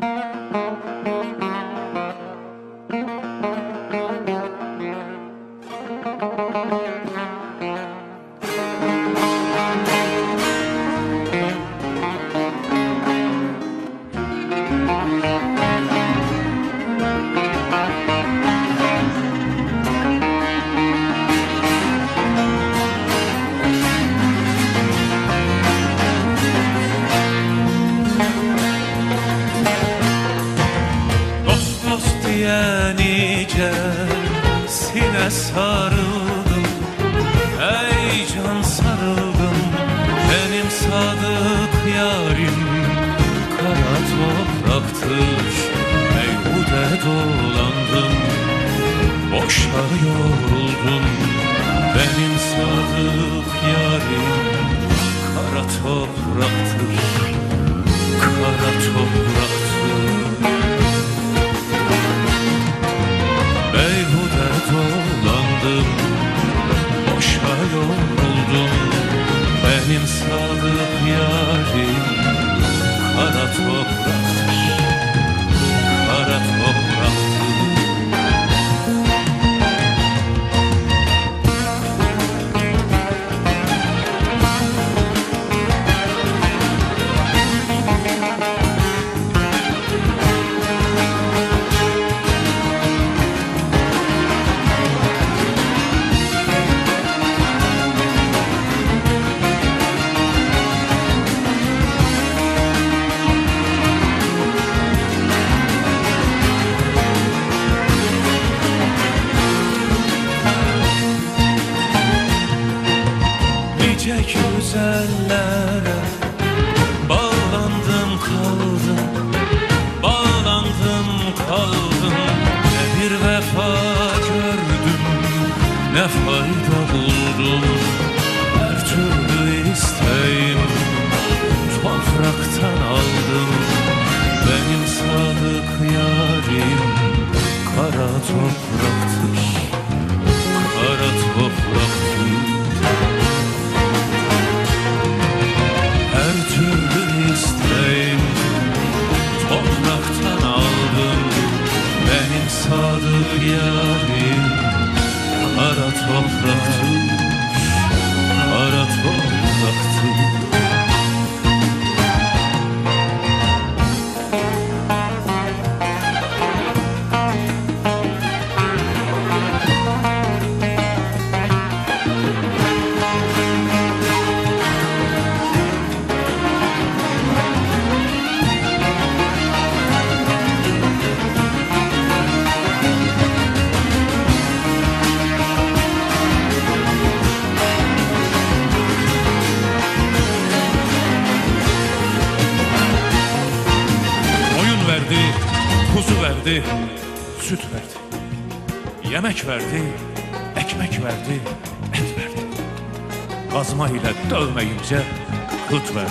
Música sarıldım. Ey can sarıldım benim sadık yarim. Kara topraktır meyhude dolandım. Boşa yoruldum benim sadık yarim. Kara topraktır, güzellere. Bağlandım kaldım. Bağlandım kaldım. Ne bir vefa gördüm. Ne fayda buldum? Her türlü isteğim Topraktan aldım. Benim sadık yarim Kara topraktır Yemek verdi, ekmek verdi, et verdi. Kazma ile dövmeyince kıt verdi.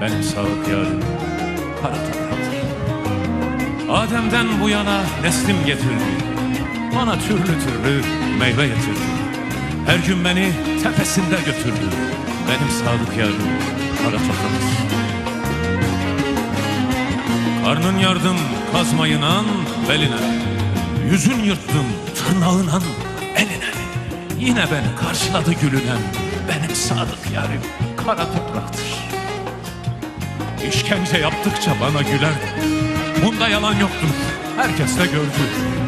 Benim sağlık yarim kara topraktır. Adem'den bu yana neslim getirdi. Bana türlü türlü meyve getirdi. Her gün beni tepesinde götürdü. Benim sadık yarim kara topraktır. Karnın yardım kazmayınan beline Yüzün yırttım tırnağınan eline Yine beni karşıladı gülünen Benim sadık yarim kara topraktır. İşkence yaptıkça bana gülerdi Bunda yalan yoktur. Herkes de gördü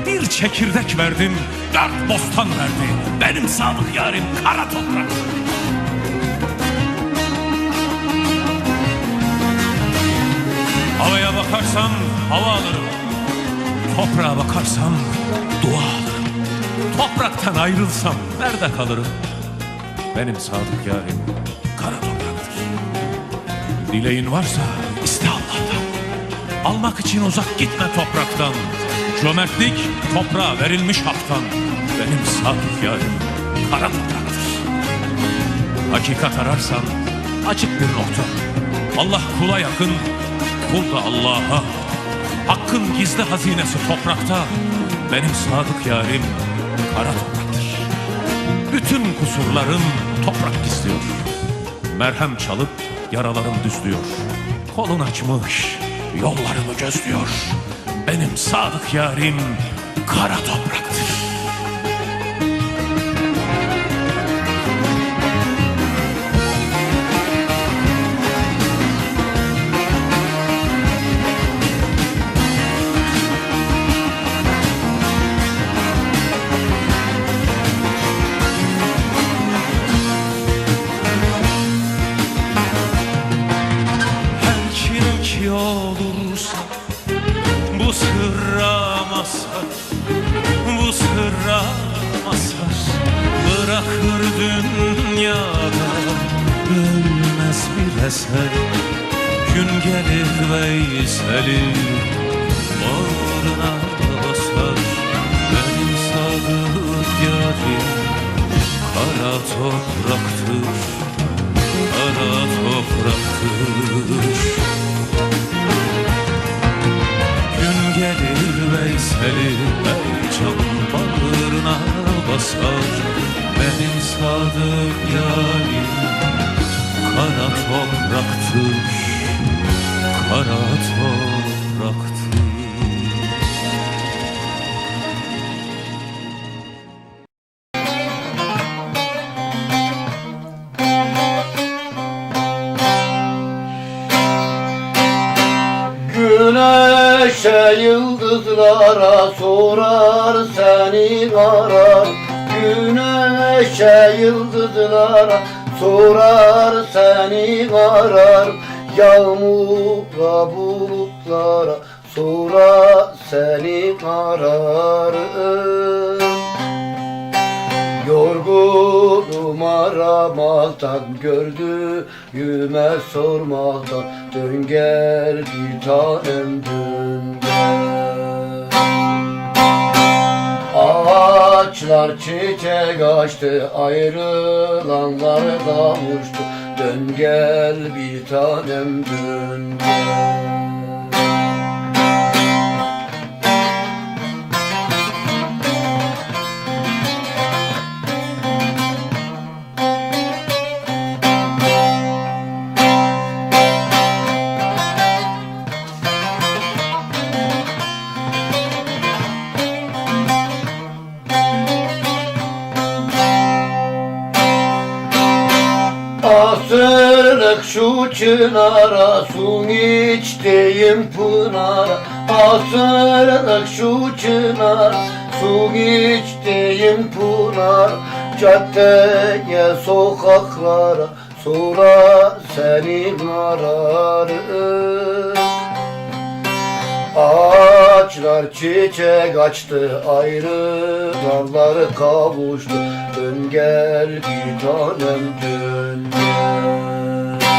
Bir çekirdek verdim dört bostan verdi Benim sadık yarim kara topraktır Havaya bakarsam hava alırım. Toprağa bakarsam dua alırım. Topraktan ayrılsam nerede kalırım? Benim sadık yarim kara topraktır. Dileğin varsa iste Allah'tan. Almak için uzak gitme topraktan. Cömertlik toprağa verilmiş haktan. Benim sadık yarim kara topraktır. Hakikat ararsan açık bir nokta. Allah kula yakın, kul da Allah'a. Hakkın gizli hazinesi toprakta. Benim sadık yarim kara topraktır. Bütün kusurlarım toprak gizliyor. Merhem çalıp yaralarım düzlüyor. Kolun açmış, yollarımı gözlüyor. Benim sadık yarim kara topraktır. Eser Gün gelir Veysel'i Bağrına basar Benim sadık yarim. Kara topraktır Kara topraktır. Gün gelir Veysel'i Ey can bağrına basar. Benim sadık yarim Kara topraktır Kara topraktır. Güneşe yıldızlara sorar seni arar Güneşe yıldızlara sorar seni arar Yağmura bulutlara. Sorar seni arar Yorgunum aramaktan gördüğüme sormaktan Dön gel bir tanem dön gel Ağaçlar çiçek açtı ayrılanlar kavuştu Dön gel bir tanem dön gel çınara Su içtiğim pınara. Asırlık şu çınar Su içtiğim pınar Caddeye sokaklara Sorar seni ararım. Ağaçlar çiçek açtı ayrı dalları kavuştu. Dön gel bir tanem dön gel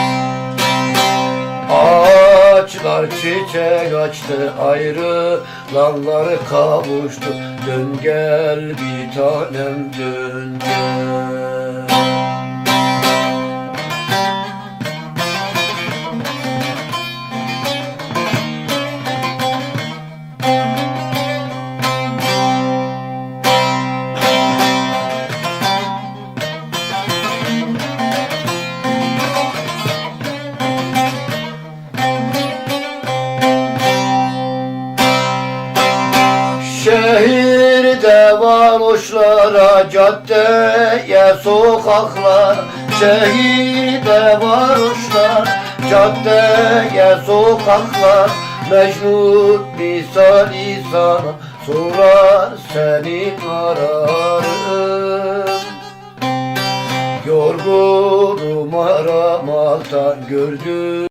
Ağaçlar çiçek açtı ayrı dalları kavuştu. Dön gel bir tanem dön gel Şehirde varoşlara, caddeye, sokaklar. Şehirde varoşlar, caddeye, sokaklar. Mecnun misali sana sorar seni ararım. Yorgunum aramaktan gördüm